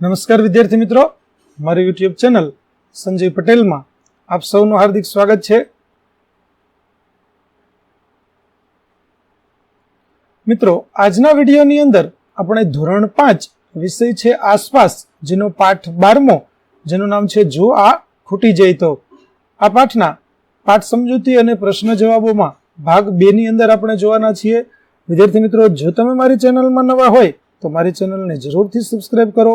નમસ્કાર વિદ્યાર્થી મિત્રો. મારી યુટ્યુબ ચેનલ સંજય પટેલમાં આપ સૌનું હાર્દિક સ્વાગત છે. મિત્રો, આજના વિડીયોની અંદર આપણે ધોરણ પાંચ વિષય છે આસપાસ, જેનો પાઠ બારમો, જેનું નામ છે જો આ ખૂટી જાય તો. આ પાઠના પાઠ સમજૂતી અને પ્રશ્ન જવાબોમાં ભાગ બે ની અંદર આપણે જોવાના છીએ. વિદ્યાર્થી મિત્રો, જો તમે મારી ચેનલમાં નવા હોય તો મારી ચેનલને જરૂરથી સબસ્ક્રાઇબ કરો.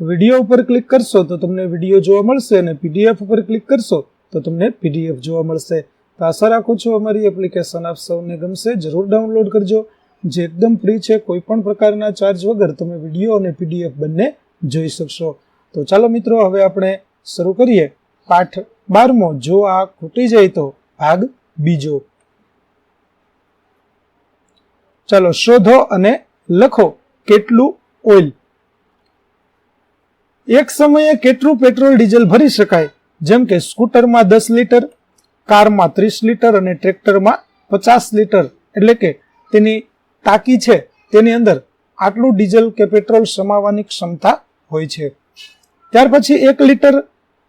વીડિયો ઉપર ક્લિક કરશો તો તમને વીડિયો જોવા મળશે અને પીડીએફ ઉપર ક્લિક કરશો તો તમને પીડીએફ જોવા મળશે. તો આશા રાખું છું અમારી એપ્લિકેશન આપ સૌને ગમશે. જરૂર ડાઉનલોડ કરજો. જે એકદમ ફ્રી છે, કોઈ પણ પ્રકારના ચાર્જ વગર તમે વીડિયો અને પીડીએફ બંને જોઈ શકશો. તો ચાલો મિત્રો, હવે આપણે શરૂ કરીએ. પાઠ બારમો, જો આ ખૂટી જાય તો ભાગ બીજો. ચાલો શોધો અને લખો કેટલું ઓઇલ? એક સમયે કેટલું પેટ્રોલ, ડીઝલ ભરી શકાય? જેમ કે સ્કૂટરમાં દસ લીટર, કારમાં ત્રીસ લીટર અને ટ્રેક્ટરમાં પચાસ લીટર. એટલે કે તેની ટાંકી છે, તેની અંદર આટલું ડીઝલ કે પેટ્રોલ સમાવવાની ક્ષમતા હોય છે. ત્યાર પછી એક લીટર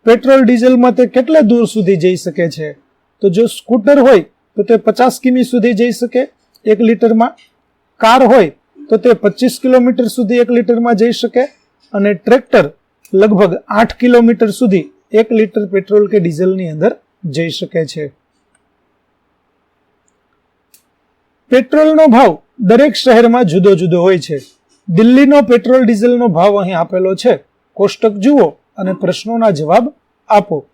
પેટ્રોલ, ડીઝલમાં તે કેટલે દૂર સુધી જઈ શકે છે? તો જો સ્કૂટર હોય, તો તે પચાસ કિમી સુધી જઈ શકે. એક લીટરમાં કાર હોય, તો તે પચીસ કિલોમીટર સુધી એક લીટરમાં જઈ શકે. અને ટ્રેક્ટર લગભગ આઠ કિલોમીટર સુધી એક લીટર પેટ્રોલ કે ડીઝલની અંદર જઈ શકે છે. પેટ્રોલનો ભાવ દરેક શહેરમાં જુદો જુદો હોય છે. દિલ્હીનો પેટ્રોલ ડીઝલનો ભાવ અહીં આપેલો છે. કોષ્ટક જુઓ અને પ્રશ્નોના જવાબ આપો.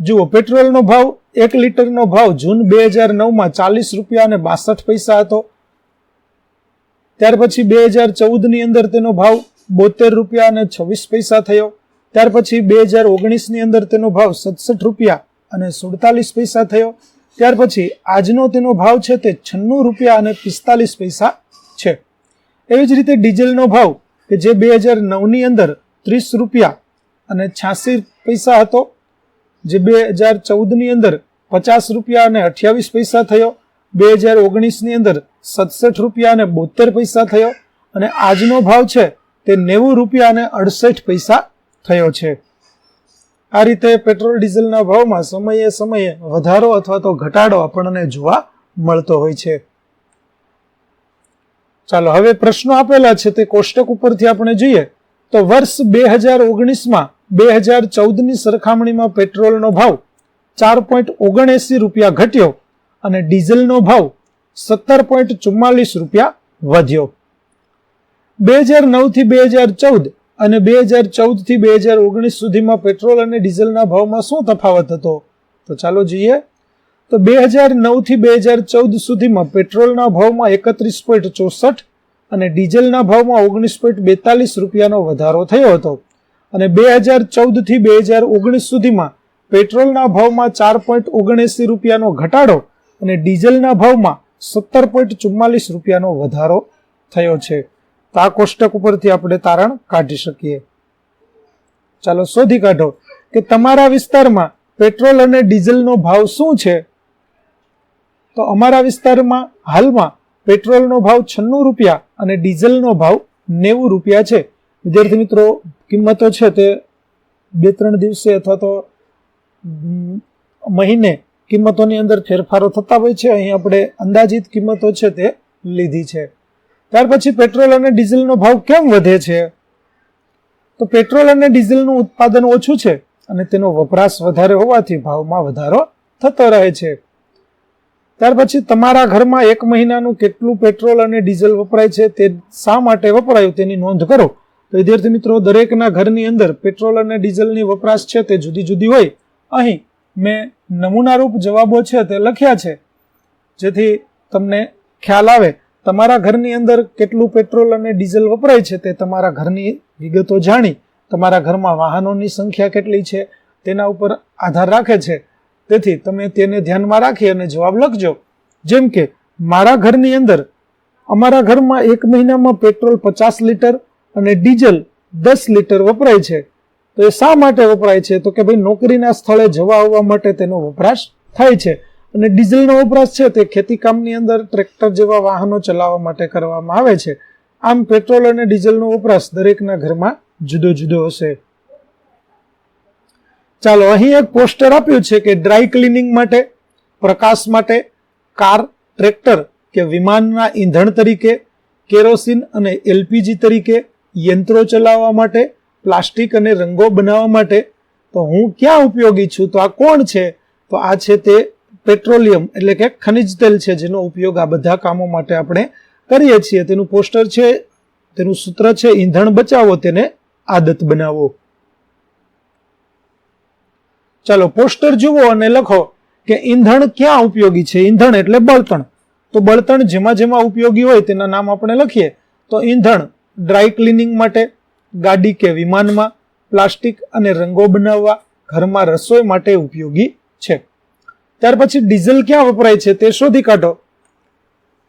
જુઓ, પેટ્રોલનો ભાવ એક લીટરનો ભાવ જૂન બે હજાર નવમાં ચાલીસ રૂપિયા અને બાસઠ પૈસા હતો. ત્યાર પછી બે હજાર ચૌદની અંદર તેનો ભાવ બોતેર રૂપિયા અને છવ્વીસ પૈસા થયો. ત્યાર પછી બે હજાર ઓગણીસની અંદર તેનો ભાવ સડસઠ રૂપિયા અને સુડતાલીસ પૈસા થયો. ત્યાર પછી આજનો તેનો ભાવ છે તે છન્નું રૂપિયા અને પિસ્તાલીસ પૈસા છે. એવી જ રીતે ડીઝલનો ભાવ, કે જે બે હજાર નવની અંદર ત્રીસ રૂપિયા અને છ્યાસી પૈસા હતો, જે બે હજાર ચૌદની અંદર પચાસ રૂપિયા અને અઠ્યાવીસ પૈસા થયો, બે હજાર ઓગણીસની અંદર સડસઠ રૂપિયા અને બોતેર પૈસા થયો, અને આજનો ભાવ છે તે નેવું રૂપિયા અને અડસઠ પૈસા થયો છે. આ રીતે પેટ્રોલ ડીઝલના ભાવમાં સમયે સમયે વધારો અથવા તો ઘટાડો આપણને જોવા મળતો હોય છે. ચાલો, હવે પ્રશ્નો આપેલા છે તે કોષ્ટક ઉપરથી આપણે જોઈએ તો વર્ષ બે હજાર ઓગણીસમાં બે હજાર ચૌદની સરખામણીમાં પેટ્રોલનો ભાવ ચાર પોઈન્ટ ઓગણએસી રૂપિયા ઘટ્યો અને ડીઝલનો ભાવ સત્તર પોઈન્ટ ચુમ્માલીસ રૂપિયા વધ્યો. બે હજાર નવથી બે હજાર ચૌદ અને બે હજાર ચૌદથી બે હજાર ઓગણીસ સુધીમાં પેટ્રોલ અને ડીઝલના ભાવમાં શું તફાવત હતો? તો ચાલો જોઈએ. તો બે હજાર નવથી બે હજાર ચૌદ સુધીમાં પેટ્રોલના ભાવમાં એકત્રીસ પોઈન્ટ ચોસઠ અને ડીઝલના ભાવમાં ઓગણીસ પોઈન્ટ બેતાલીસ રૂપિયાનો વધારો થયો હતો. અને બે હજાર ચૌદથી બે હજાર ઓગણીસ સુધીમાં પેટ્રોલના ભાવમાં ચાર પોઈન્ટ ઓગણએસી રૂપિયાનો ઘટાડો અને ડીઝલના ભાવમાં સત્તર પોઈન્ટ ચુમ્માલીસ રૂપિયાનો વધારો થયો છે. તો આ કોષ્ટક ઉપરથી આપણે તારણ કાઢી શકીએ. ચાલો શોધી કાઢો કે તમારા વિસ્તારમાં પેટ્રોલ અને ડીઝલનો ભાવ શું છે? તો અમારા વિસ્તારમાં હાલમાં પેટ્રોલનો ભાવ છન્નું રૂપિયા અને ડીઝલનો ભાવ નેવું રૂપિયા છે. વિદ્યાર્થી મિત્રો, કિંમતો છે તે બે ત્રણ દિવસે અથવા તો મહિને કિંમતોની અંદર ફેરફારો થતા હોય છે. અહીં આપણે અંદાજિત કિંમતો છે તે લીધી છે. ત્યાર પછી પેટ્રોલ અને ડીઝલનો ભાવ કેમ વધે છે? તો પેટ્રોલ અને ડીઝલનું ઉત્પાદન ઓછું છે અને તેનો વપરાશ વધારે હોવાથી ભાવમાં વધારો થતો રહે છે. ત્યાર પછી તમારા ઘરમાં એક મહિનાનું કેટલું પેટ્રોલ અને ડીઝલ વપરાય છે તે શા માટે વપરાયું તેની નોંધ કરો. તો વિદ્યાર્થી મિત્રો, દરેકના ઘરની અંદર પેટ્રોલ અને ડીઝલની વપરાશ છે તે જુદી જુદી હોય. અહીં મેં નમૂનારૂપ જવાબો છે તે લખ્યા છે. જેથી તમને ખ્યાલ આવે. તમારા ઘરની અંદર કેટલું પેટ્રોલ અને ડીઝલ વપરાય છે તે તમારા ઘરની વિગતો જાણી, તમારા ઘરમાં વાહનોની સંખ્યા કેટલી છે, તેના ઉપર આધાર રાખે છે. તેથી તમે તેને ધ્યાનમાં રાખી અને જવાબ લખજો. જેમ કે, મારા ઘરની અંદર, અમારા ઘરમાં એક મહિનામાં પેટ્રોલ પચાસ લીટર અને ડીઝલ દસ લીટર વપરાય છે. તો એ શા માટે વપરાય છે? તો કે ભાઈ, નોકરીના સ્થળે જવા આવવા માટે તેનો વપરાશ થાય છે. અને ડીઝલનો વપરાશ છે તે ખેતી કામની અંદર ટ્રેક્ટર જેવા વાહનો ચલાવવા માટે કરવામાં આવે છે. આમ પેટ્રોલ અને ડીઝલનો વપરાશ દરેકના ઘરમાં જુદો જુદો હશે. ચાલો, અહીં એક પોસ્ટર આપ્યું છે કે ડ્રાય ક્લિનિંગ માટે, પ્રકાશ માટે કાર, ટ્રેક્ટર કે વિમાનના ઈંધણ તરીકે, કેરોસીન અને એલપીજી તરીકે યંત્રો ચલાવવા માટે, પ્લાસ્ટિક અને રંગો બનાવવા માટે. તો હું ક્યાં ઉપયોગી છું? તો આ કોણ છે? તો આ છે તે પેટ્રોલિયમ એટલે કે ખનિજ તેલ છે જેનો ઉપયોગ આ બધા કામો માટે આપણે કરીએ છીએ. તેનું પોસ્ટર છે, તેનું સૂત્ર છે, ઈંધણ બચાવો, તેને આદત બનાવો. ચાલો, પોસ્ટર જુઓ અને લખો કે ઈંધણ ક્યાં ઉપયોગી છે? ઈંધણ એટલે બળતણ. તો બળતણ જેમાં જેમાં ઉપયોગી હોય તેના નામ આપણે લખીએ. તો ઈંધણ ડ્રાય ક્લિનિંગ માટે, ગાડી કે વિમાનમાં, પ્લાસ્ટિક અને રંગો બનાવવા, ઘરમાં રસોઈ માટે ઉપયોગી છે. ત્યાર પછી ડીઝલ ક્યાં વપરાય છે તે શોધી કાઢો.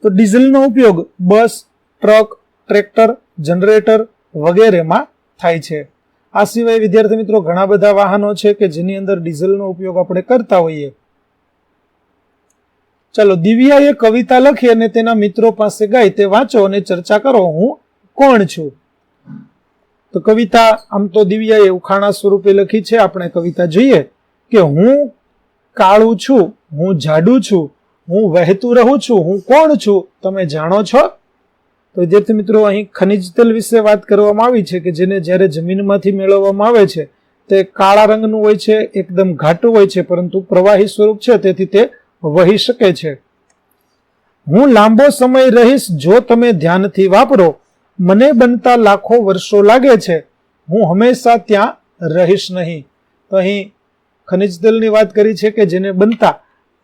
તો ડીઝલનો ઉપયોગ બસ, ટ્રક, ટ્રેક્ટર, જનરેટર વગેરેમાં થાય છે. આ સિવાય વિદ્યાર્થી મિત્રો ઘણા બધા વાહનો છે કે જેની અંદર ડીઝલનો ઉપયોગ આપણે કરતા હોઈએ. ચલો દિવ્યાએ કવિતા લખી અને તેના મિત્રો પાસે ગાય તે વાંચો અને ચર્ચા કરો હું કોણ છું. તો કવિતા, આમ તો દિવ્યાએ ઉખાણા સ્વરૂપે લખી છે. આપણે કવિતા જોઈએ કે હું કાળું છું, હું જાડું છું, હું વહેતું રહું છું, હું કોણ છું, તમે જાણો છો? તો વિદ્યાર્થી મિત્રો, અહીં ખનિજ તેલ વિશે વાત કરવામાં આવી છે કે જેને જ્યારે જમીનમાંથી મેળવવામાં આવે છે, તે કાળા રંગનું હોય છે, એકદમ ઘાટું હોય છે, પરંતુ પ્રવાહી સ્વરૂપ છે, તેથી તે વહી શકે છે. હું લાંબો સમય રહીશ, જો તમે ધ્યાનથી વાપરો, મને બનતા લાખો વર્ષો લાગે છે, હું હંમેશા ત્યાં રહીશ નહીં. તો અહીં ખનિજ તેલની વાત કરી છે કે જેને બનતા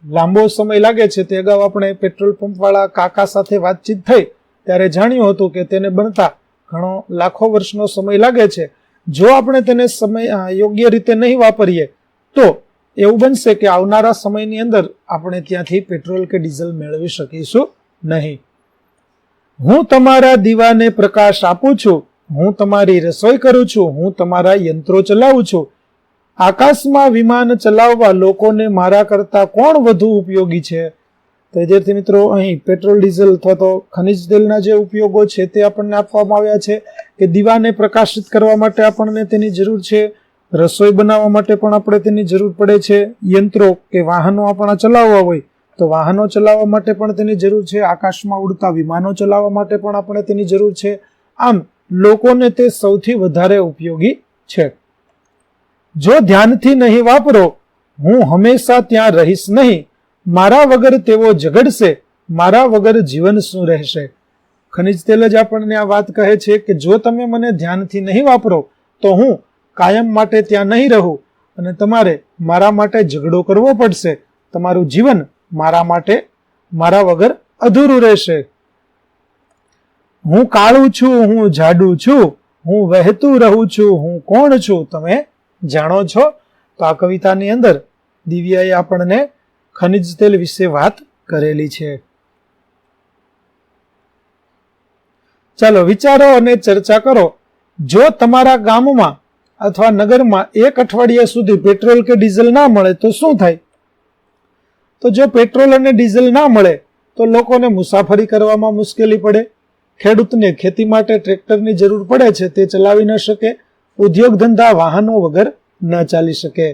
લાંબો સમય લાગે છે, તે અગાઉ આપણે પેટ્રોલ પંપવાળા કાકા સાથે વાતચીત થઈ, ત્યારે જાણ્યું હતું કે તેને બનતા ઘણો લાખો વર્ષનો સમય લાગે છે. જો આપણે તેને સમય યોગ્ય રીતે નહીં વાપરીએ, તો એવું બનશે કે આવનારા સમયની અંદર આપણે ત્યાંથી પેટ્રોલ કે ડીઝલ મેળવી શકીશું નહીં. હું તમારા દીવાને પ્રકાશ આપું છું, હું તમારી રસોઈ કરું છું, હું તમારા યંત્રો ચલાવું છું આકાશમાં વિમાન ચલાવવા લોકોને મારા કરતા કોણ વધુ ઉપયોગી છે? તો વિદ્યાર્થી મિત્રો, અહીં પેટ્રોલ, ડીઝલ અથવા તો ખનિજ તેલના જે ઉપયોગો છે તે આપણને આપવામાં આવ્યા છે કે દીવાને પ્રકાશિત કરવા માટે આપણને તેની જરૂર છે. રસોઈ બનાવવા માટે પણ આપણે તેની જરૂર પડે છે. યંત્રો કે વાહનો આપણા ચલાવવા હોય તો વાહનો ચલાવવા માટે પણ તેની જરૂર છે. આકાશમાં ઉડતા વિમાનો ચલાવવા માટે પણ આપણે તેની જરૂર છે. આમ, લોકોને તે સૌથી વધારે ઉપયોગી છે. જો ધ્યાનથી નહીં વાપરો, હું હંમેશા ત્યાં રહીશ નહીં. મારા વગર તેઓ ઝઘડશે, મારા વગર જીવન શું રહેશે? ખનિજ તેલ જ આપણને આ વાત કહે છે કે જો તમે મને ધ્યાનથી નહીં વાપરો, તો હું કાયમ માટે ત્યાં નહીં રહું અને તમારે મારા માટે ઝઘડો કરવો પડશે. તમારું જીવન મારા માટે, મારા વગર અધૂરું રહેશે. હું કાળું છું, હું જાડું છું, હું વહેતું રહું છું, હું કોણ છું તમે? જાણો છો? તો આ કવિતાની અંદર દિવ્યાએ આપણને ખનિજ તેલ વિશે વાત કરેલી છે. ચાલો વિચારો અને ચર્ચા કરો. જો તમારા ગામમાં અથવા નગરમાં એક અઠવાડિયા સુધી પેટ્રોલ કે ડીઝલ ના મળે તો શું થાય? તો જો પેટ્રોલ અને ડીઝલ ના મળે તો લોકોને મુસાફરી કરવામાં મુશ્કેલી પડે. ખેડૂતને ખેતી માટે ટ્રેક્ટરની જરૂર પડે છે, તે ચલાવી ન શકે. ઉદ્યોગ ધંધા વાહનો વગર ન ચાલી શકે.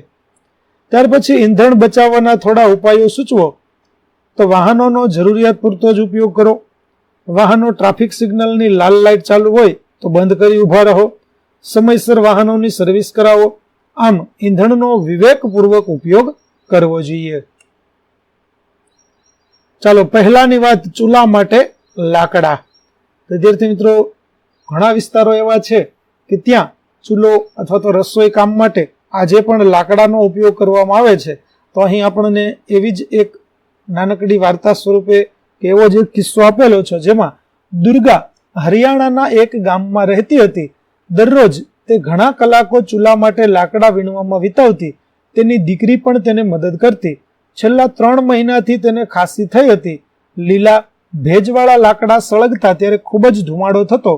ત્યાર પછી ઈંધણ બચાવવાના થોડા ઉપાયો સૂચવો. તો વાહનોનો જરૂરિયાત પૂરતો જ ઉપયોગ કરો. વાહનો ટ્રાફિક સિગ્નલની લાલ લાઇટ ચાલુ હોય તો બંધ કરી ઊભા રહો. સમયસર વાહનોની સર્વિસ કરાવો. આમ ઈંધણનો વિવેકપૂર્વક ઉપયોગ કરવો જોઈએ. ચાલો, પહેલાની વાત ચૂલા માટે લાકડા. વિદ્યાર્થી મિત્રો, ઘણા વિસ્તારો એવા છે કે ત્યાં ચૂલો અથવા તો રસોઈ કામ માટે આજે પણ લાકડાનો ઉપયોગ કરવામાં આવે છે. તો અહીં આપણને એવી જ એક નાનકડી વાર્તા સ્વરૂપે એવો જ કિસ્સો આપેલો છે, જેમાં દુર્ગા હરિયાણાના એક ગામમાં રહેતી હતી. દરરોજ તે ઘણા કલાકો ચૂલા માટે લાકડા વીણવામાં વિતાવતી. તેની દીકરી પણ તેને મદદ કરતી. છેલ્લા ત્રણ મહિનાથી તેને ખાંસી થઈ હતી. લીલા ભેજવાળા લાકડા સળગતા ત્યારે ખૂબ જ ધુમાડો થતો.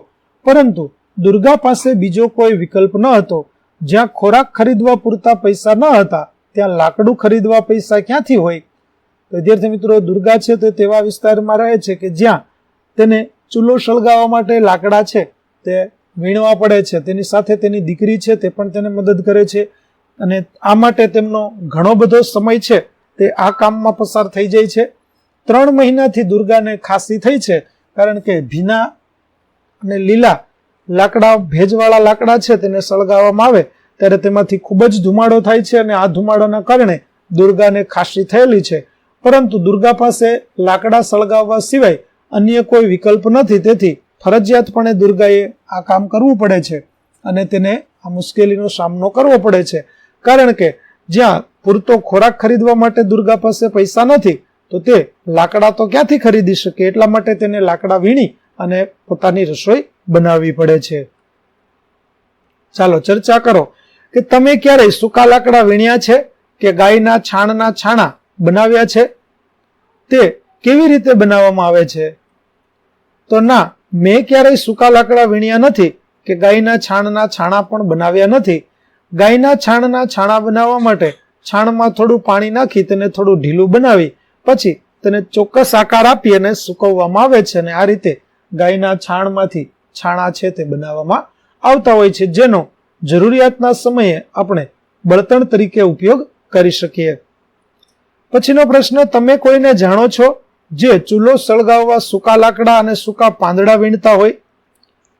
પરંતુ દુર્ગા પાસે બીજો કોઈ વિકલ્પ ન હતો. જ્યાં ખોરાક ખરીદવા પૂરતા પૈસા ન હતા, ત્યાં લાકડું ખરીદવા પૈસા ક્યાંથી હોય? વિદ્યાર્થી મિત્રો, દુર્ગા છે તે તેવા વિસ્તારમાં રહે છે કે જ્યાં તેને ચૂલો સળગાવવા માટે લાકડા છે, તે વીણવા પડે છે, તેની સાથે તેની દીકરી છે, તે પણ તેને મદદ કરે છે અને આ માટે તેમનો ઘણો બધો સમય છે, તે આ કામમાં પસાર થઈ જાય છે. ત્રણ મહિનાથી દુર્ગાને ખાંસી થઈ છે, કારણ કે ભીના અને લીલા લાકડા, ભેજવાળા લાકડા છે, તેને સળગાવવામાં આવે, ત્યારે તેમાંથી ખૂબ જ ધુમાડો થાય છે અને આ ધુમાડાના કારણે દુર્ગાને ખાંસી થયેલી છે. પરંતુ દુર્ગા પાસે લાકડા સળગાવવા સિવાય અન્ય કોઈ વિકલ્પ નથી, તેથી ફરજિયાતપણે દુર્ગાએ આ કામ કરવું પડે છે અને તેને આ મુશ્કેલીનો સામનો કરવો પડે છે. કારણ કે જ્યાં પૂરતો ખોરાક ખરીદવા માટે દુર્ગા પાસે પૈસા નથી, તો તે લાકડા તો ક્યાંથી ખરીદી શકે? એટલા માટે તેને લાકડા વીણી અને પોતાની રસોઈ બનાવવી પડે છે. ચાલો, ચર્ચા કરો કે તમે ક્યારેય સૂકા લાકડા વીણ્યા છે કે ગાયના છાણના છાણા બનાવ્યા છે? તે કેવી રીતે બનાવવામાં આવે છે? તો ના, મેં ક્યારેય સૂકા લાકડા વીણ્યા નથી કે ગાયના છાણના છાણા પણ બનાવ્યા નથી. ગાયના છાણના છાણા બનાવવા માટે છાણમાં થોડું પાણી નાખી તેને થોડું ઢીલું બનાવી, પછી તેને ચોક્કસ આકાર આપી અને સૂકવવામાં આવે છે અને આ રીતે ગાયના છાણમાંથી છાણા છે તે બનાવવામાં આવતા હોય છે, જેનો જરૂરિયાતના સમયે આપણે બળતણ તરીકે ઉપયોગ કરી શકીએ. પછીનો પ્રશ્ન, તમે કોઈને જાણો છો જે ચૂલો સળગાવવા સૂકા લાકડા અને સૂકા પાંદડા વીણતા હોય?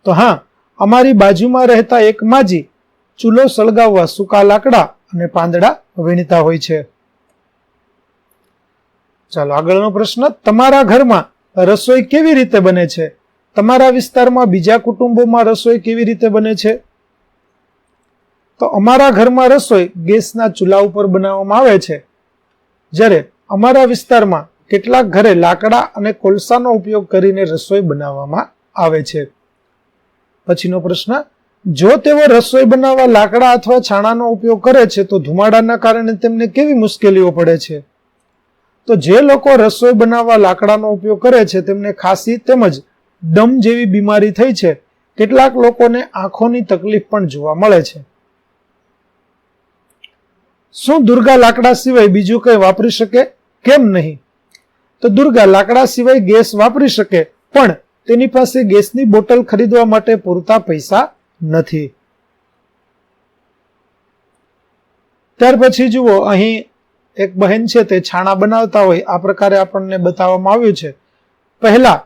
તો હા, અમારી બાજુમાં રહેતા એક માજી ચૂલો સળગાવવા સૂકા લાકડા અને પાંદડા વીણતા હોય છે. ચાલો આગળનો પ્રશ્ન, તમારા ઘરમાં રસોઈ કેવી રીતે બને છે? તમારા વિસ્તારમાં બીજા કુટુંબોમાં રસોઈ કેવી રીતે બને છે? તો અમારા ઘરમાં રસોઈ ગેસના ચૂલા ઉપર બનાવવામાં આવે છે. જ્યારે અમારા વિસ્તારમાં કેટલાક ઘરે લાકડા અને કોલસાનો ઉપયોગ કરીને રસોઈ બનાવવામાં આવે છે. પછીનો પ્રશ્ન, જો તેઓ રસોઈ બનાવવા લાકડા અથવા છાણાનો ઉપયોગ કરે છે, તો ધુમાડાના કારણે તેમને કેવી મુશ્કેલીઓ પડે છે? તો જે લોકો રસોઈ બનાવવા લાકડાનો ઉપયોગ કરે છે, તેમને ખાંસી તેમજ દમ જેવી બીમારી થઈ છે, કેટલાક લોકોને આંખોની તકલીફ પણ જોવા મળે છે. શું દુર્ગા લાકડા સિવાય બીજું કંઈ વાપરી શકે? કેમ નહીં? તો દુર્ગા લાકડા સિવાય ગેસ વાપરી શકે, પણ તેની પાસે ગેસની બોટલ ખરીદવા માટે પૂરતા પૈસા નથી. ત્યાર પછી જુઓ, અહીં એક બહેન છે, તે છાણા બનાવતા હોય, આ પ્રકારે આપણને બતાવવામાં આવ્યું છે. પહેલા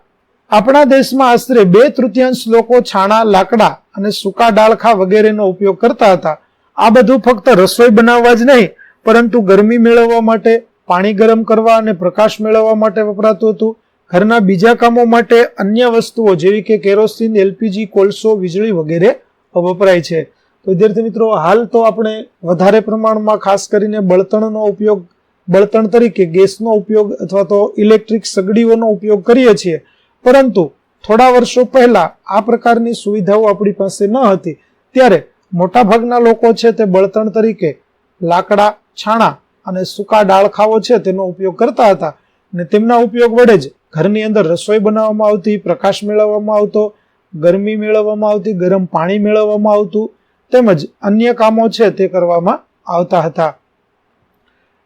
આપણા દેશમાં આશરે બે તૃતીયાંશ લોકો છાણા, લાકડા અને સૂકા ડાળખા વગેરેનો ઉપયોગ કરતા હતા. આ બધું ફક્ત રસોઈ બનાવવા જ નહીં, પરંતુ ગરમી મેળવવા માટે, પાણી ગરમ કરવા અને પ્રકાશ મેળવવા માટે વપરાતું હતું. ઘરના બીજા કામો માટે અન્ય વસ્તુઓ જેવી કે કેરોસીન, એલપીજી, કોલસો, વીજળી વગેરે વપરાય છે. તો વિદ્યાર્થી મિત્રો, હાલ તો આપણે વધારે પ્રમાણમાં ખાસ કરીને બળતણનો ઉપયોગ, બળતણ તરીકે ગેસનો ઉપયોગ અથવા તો ઇલેક્ટ્રિક સગડીઓનો ઉપયોગ કરીએ છીએ. પરંતુ થોડા વર્ષો પહેલા આ પ્રકારની સુવિધાઓ આપણી પાસે ન હતી. ત્યારે મોટાભાગના લોકો છે તે બળતણ તરીકે લાકડા, છાણા અને સૂકા ડાળખાઓ છે તેનો ઉપયોગ કરતા હતા ને તેમના ઉપયોગ વડે જ ઘરની અંદર રસોઈ બનાવવામાં આવતી, પ્રકાશ મેળવવામાં આવતો, ગરમી મેળવવામાં આવતી, ગરમ પાણી મેળવવામાં આવતું તેમજ અન્ય કામો છે તે કરવામાં આવતા હતા.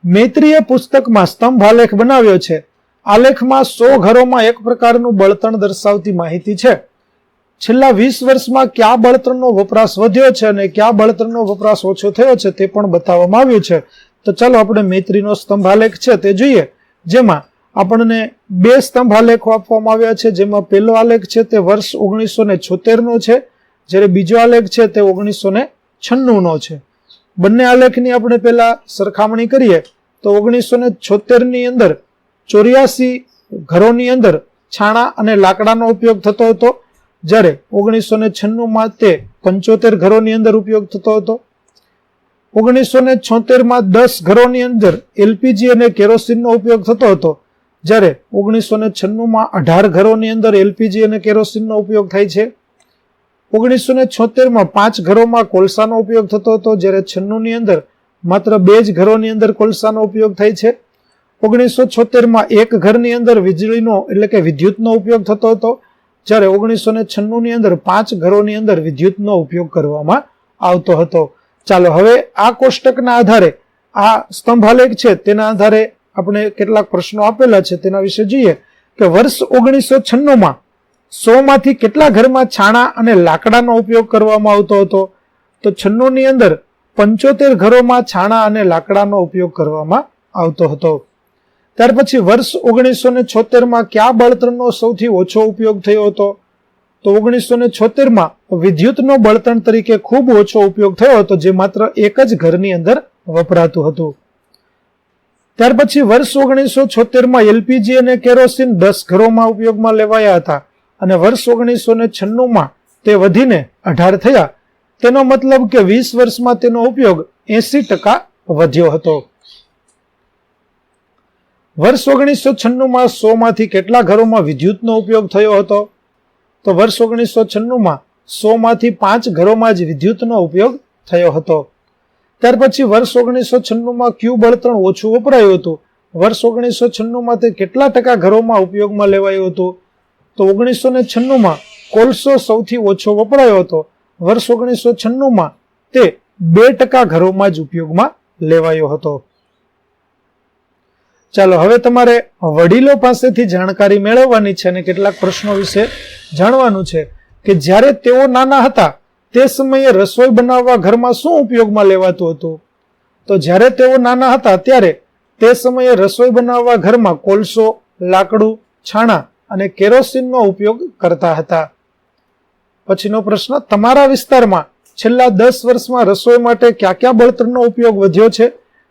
મૈત્રીએ પુસ્તકમાં સ્તંભાલેખ બનાવ્યો છે. આલેખમાં સો ઘરોમાં એક પ્રકારનું બળતણ દર્શાવતી માહિતી છે. છેલ્લા વીસ વર્ષમાં કયા બળતણનો વપરાશ વધ્યો છે અને કયા બળતણનો વપરાશ ઓછો થયો છે તે પણ બતાવવામાં આવ્યું છે. તો ચાલો આપણે મૈત્રીનો સ્તંભાલેખ છે તે જોઈએ. જેમાં આપણને બે સ્તંભાલેખો આપવામાં આવ્યા છે. જેમાં પહેલો આલેખ છે તે વર્ષ ઓગણીસો ને છોતેરનો છે. જ્યારે બીજો આલેખ છે તે ઓગણીસો ને છન્નુંનો છે. બંને આલેખની આપણે પહેલા સરખામણી કરીએ. તો ઓગણીસો ને છોતેરની અંદર ચોર્યાસી ઘરોની અંદર છાણા અને લાકડાનો ઉપયોગ થતો હતો, જ્યારે ઓગણીસો ને છન્નુંમાં તે પંચોતેર ઘરોની અંદર ઉપયોગ થતો હતો. ઓગણીસો ને છોતેરમાં દસ ઘરોની અંદર એલપીજી અને કેરોસીનનો ઉપયોગ થતો હતો, જ્યારે ઓગણીસો ને છન્નુંમાં અઢાર ઘરોની અંદર એલપીજી અને કેરોસીનનો ઉપયોગ થાય છે. ઓગણીસો ને છોતેરમાં પાંચ ઘરોમાં કોલસાનો ઉપયોગ થતો હતો, જ્યારે છન્નુંની અંદર માત્ર બે જ ઘરોની અંદર કોલસાનો ઉપયોગ થાય છે. ઓગણીસો છોતેરમાં એક ઘરની અંદર વીજળીનો એટલે કે વિદ્યુતનો ઉપયોગ થતો હતો, જ્યારે ઓગણીસો ને છન્નુંની અંદર પાંચ ઘરોની અંદર વિદ્યુતનો ઉપયોગ કરવામાં આવતો હતો. ચાલો હવે આ કોષ્ટકના આધારે, આ સ્તંભાલેખ છે તેના આધારે આપણે કેટલાક પ્રશ્નો આપેલા છે તેના વિશે જોઈએ કે વર્ષ ઓગણીસો છન્નુંમાં સોમાંથી કેટલા ઘરમાં છાણા અને લાકડાનો ઉપયોગ કરવામાં આવતો હતો? તો છન્નુંની અંદર પંચોતેર ઘરોમાં છાણા અને લાકડાનો ઉપયોગ કરવામાં આવતો હતો. ત્યાર પછી વર્ષ ઓગણીસો ને છોતેરમાં કયા બળતણનો સૌથી ઓછો ઉપયોગ થયો હતો? તો ઓગણીસો ને છોતેરમાં વિદ્યુતનો બળતણ તરીકે ખૂબ ઓછો ઉપયોગ થયો હતો, જે માત્ર એક જ ઘરની અંદર વપરાતું હતું. ત્યાર પછી વર્ષ ઓગણીસો છોતેરમાં એલપીજી અને કેરોસીન દસ ઘરોમાં ઉપયોગમાં લેવાયા હતા અને વર્ષ ઓગણીસો ને છન્નુંમાં તે વધીને અઢાર થયા. તેનો મતલબ કે વીસ વર્ષમાં તેનો ઉપયોગ એસી ટકા વધ્યો હતો. વર્ષ ઓગણીસો છન્નુંમાં સોમાંથી કેટલા ઘરોમાં વિદ્યુતનો ઉપયોગ થયો હતો? તો વર્ષ ઓગણીસો છન્નુંમાં સોમાંથી પાંચ ઘરોમાં જ વિદ્યુતનો ઉપયોગ થયો હતો. ત્યાર પછી વર્ષ ઓગણીસો છન્નુંમાં ક્યુ બળતણ ઓછું વપરાયું હતું. વર્ષ ઓગણીસો છન્નુંમાં તે કેટલા ટકા ઘરોમાં ઉપયોગમાં લેવાયું હતું? તો ઓગણીસો ને છન્નુંમાં કોલસો સૌથી ઓછો વપરાયો હતો. વર્ષ ઓગણીસો છન્નુંમાં તે બે ટકા ઘરોમાં જ ઉપયોગમાં લેવાયો હતો. ચાલો, હવે તમારે વડીલો પાસેથી જાણકારી મેળવવાની છે અને કેટલાક પ્રશ્નો વિશે જાણવાનું છે કે જ્યારે તેઓ નાના હતા, તે સમયે રસોઈ બનાવવા ઘરમાં શું ઉપયોગમાં લેવાતું હતું? તો જ્યારે તેઓ નાના હતા, ત્યારે તે સમયે રસોઈ બનાવવા ઘરમાં કોલસો, લાકડું, છાણા અને કેરોસીનનો ઉપયોગ કરતા હતા. પછીનો પ્રશ્ન, તમારા વિસ્તારમાં છેલ્લા દસ વર્ષમાં રસોઈ માટે કયા કયા બળતણનો ઉપયોગ વધ્યો છે?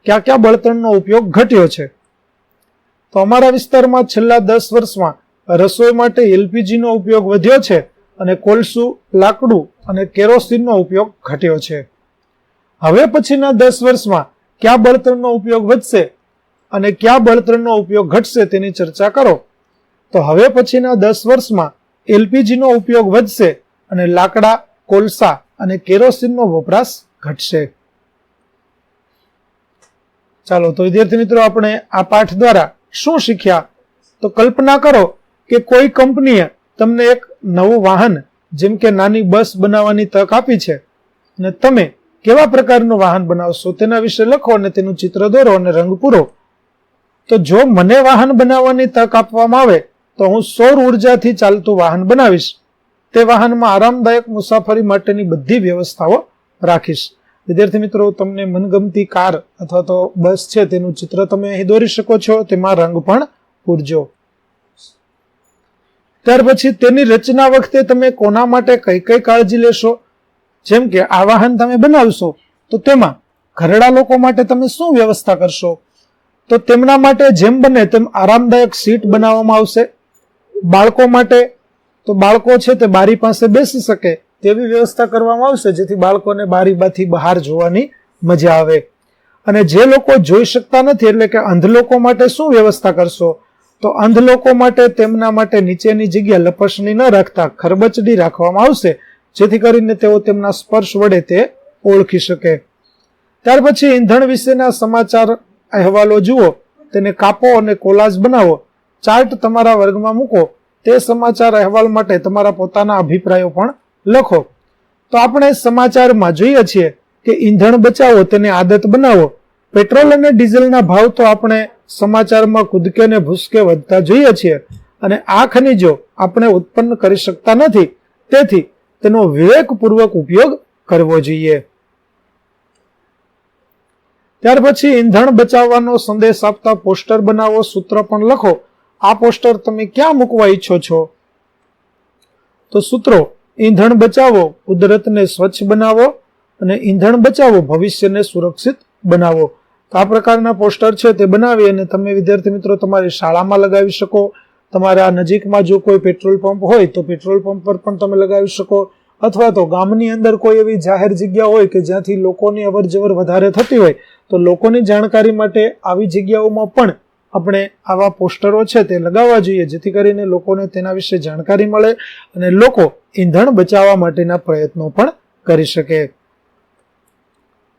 કયા કયા બળતણનો ઉપયોગ ઘટ્યો છે? તો અમારા વિસ્તારમાં છેલ્લા દસ વર્ષમાં રસોઈ માટે એલપીજીનો ઉપયોગ વધ્યો છે અને કોલસું, લાકડું અને કેરોસીનનો ઉપયોગ ઘટ્યો છે. હવે પછીના દસ વર્ષમાં કયા બળતણનો ઉપયોગ વધશે અને કયા બળતણનો ઉપયોગ ઘટશે તેની ચર્ચા કરો. તો હવે પછીના દસ વર્ષમાં એલપીજીનો ઉપયોગ વધશે અને લાકડા, કોલસા અને કેરોસીનનો વપરાશ ઘટશે. ચાલો, તો વિદ્યાર્થી મિત્રો, આપણે આ પાઠ દ્વારા શું શીખ્યા? તો કલ્પના કરો કે કોઈ કંપનીએ તમને એક નવું વાહન, જેમ કે નાની બસ બનાવવાની તક આપી છે, અને તમે કેવા પ્રકારનું વાહન બનાવશો તેના વિશે લખો અને તેનું ચિત્ર દોરો અને રંગ પૂરો. તો જો મને વાહન બનાવવાની તક આપવામાં આવે, તો હું સૌર ઉર્જાથી ચાલતું વાહન બનાવીશ. તે વાહનમાં આરામદાયક મુસાફરી માટેની બધી વ્યવસ્થાઓ રાખીશ. વિદ્યાર્થી મિત્રો, તમને મનગમતી કાર અથવા તો બસ છે તેનું ચિત્ર તમે અહીં દોરી શકો છો, તેમાં રંગ પણ પૂરજો. ત્યાર પછી તેની રચના વખતે તમે કોના માટે કઈ કઈ કાળજી લેશો? જેમ કે આ વાહન તમે બનાવશો, તો તેમાં ઘરડા લોકો માટે તમે શું વ્યવસ્થા કરશો? તો તેમના માટે જેમ બને તેમ આરામદાયક સીટ બનાવવામાં આવશે. બાળકો માટે, તો બાળકો છે તે બારી પાસે બેસી શકે. તેવી વ્યવસ્થા કરવામાં આવશે જેથી બાળકોને બારીબાથી બહાર જોવાની મજા આવે. અને જે લોકો જોઈ શકતા નથી, એટલે કે અંધ લોકો માટે શું વ્યવસ્થા કરશો? તો અંધ લોકો માટે તેમના માટે નીચેની જગ્યા લપસણી ન રાખતા ખરબચડી રાખવામાં આવશે, જેથી કરીને તેઓ તેમના સ્પર્શ વડે તે ઓળખી શકે. ત્યાર પછી ઈંધણ વિશેના સમાચાર અહેવાલો જુઓ, તેને કાપો અને કોલાજ બનાવો. ચાર્ટ તમારા વર્ગમાં મૂકો. તે સમાચાર અહેવાલ માટે તમારા પોતાના અભિપ્રાયો પણ લખો. તો આપણે સમાચારમાં જોઈએ છીએ કે ઈંધણ બચાવો, તેને આદત બનાવો. પેટ્રોલ અને ડીઝલના ભાવ તો આપણે સમાચારમાં કૂદકે ને ભૂસકે વધતા જોઈએ છીએ. અને આ ખનિજો આપણે ઉત્પન્ન કરી શકતા નથી. તેથી તેનો વિવેકપૂર્વક ઉપયોગ કરવો જોઈએ. ત્યાર પછી ઈંધણ બચાવવાનો સંદેશ આપતા પોસ્ટર બનાવો, સૂત્ર પણ લખો. આ પોસ્ટર તમે ક્યાં મૂકવા ઈચ્છો છો? તો સૂત્રો ઈંધણ બચાવો, કુદરતને સ્વચ્છ બનાવો અને ઈંધણ બચાવો, ભવિષ્યને સુરક્ષિત બનાવો. તો આ પ્રકારના પોસ્ટર છે તે બનાવી અને તમે વિદ્યાર્થી મિત્રો તમારી શાળામાં લગાવી શકો. તમારા નજીકમાં જો કોઈ પેટ્રોલ પંપ હોય તો પેટ્રોલ પંપ પર પણ તમે લગાવી શકો. અથવા તો ગામની અંદર કોઈ એવી જાહેર જગ્યા હોય કે જ્યાંથી લોકોની અવર જવર વધારે થતી હોય, તો લોકોની જાણકારી માટે આવી જગ્યાઓમાં પણ આપણે આવા પોસ્ટરો છે તે લગાવવા જોઈએ, જેથી કરીને લોકોને તેના વિશે જાણકારી મળે અને લોકો ઈંધણ બચાવવા માટેના પ્રયત્નો પણ કરી શકે.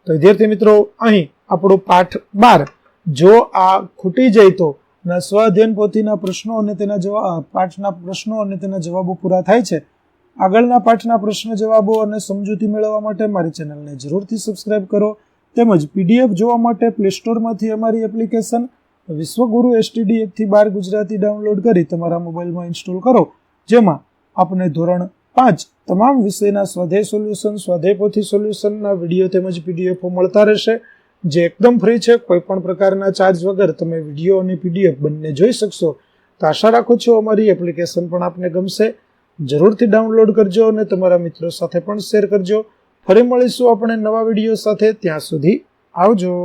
તો વિદ્યાર્થી મિત્રો, અહીં આપણો પાઠ બાર. જો આ ખૂટી જાય તો ના સ્વઅધ્યયન પોથીના પ્રશ્નો અને તેના જવાબ પાઠના પ્રશ્નો અને તેના જવાબો પૂરા થાય છે. આગળના પાઠના પ્રશ્ન જવાબો અને સમજૂતી મેળવવા માટે મારી ચેનલને જરૂરથી સબસ્ક્રાઇબ કરો. તેમજ પીડીએફ જોવા માટે પ્લે સ્ટોરમાંથી અમારી એપ્લિકેશન વિશ્વગુરુ એસટીડી એકથી બાર ગુજરાતી ડાઉનલોડ કરી તમારા મોબાઈલમાં ઇન્સ્ટોલ કરો. જેમાં આપને ધોરણ પાંચ તમામ વિષયના સ્વાધ્યાય સોલ્યુશન સ્વાધેપોથી સોલ્યુશનના વીડિયો તેમજ પીડીએફો મળતા રહેશે. જે એકદમ ફ્રી છે, કોઈ પણ પ્રકારના ચાર્જ વગર તમે વીડિયો અને પીડીએફ બંને જોઈ શકશો. તો આશા રાખું છું અમારી એપ્લિકેશન પણ આપને ગમશે. જરૂરથી ડાઉનલોડ કરજો અને તમારા મિત્રો સાથે પણ શેર કરજો. ફરી મળીશું આપણે નવા વીડિયો સાથે. ત્યાં સુધી આવજો.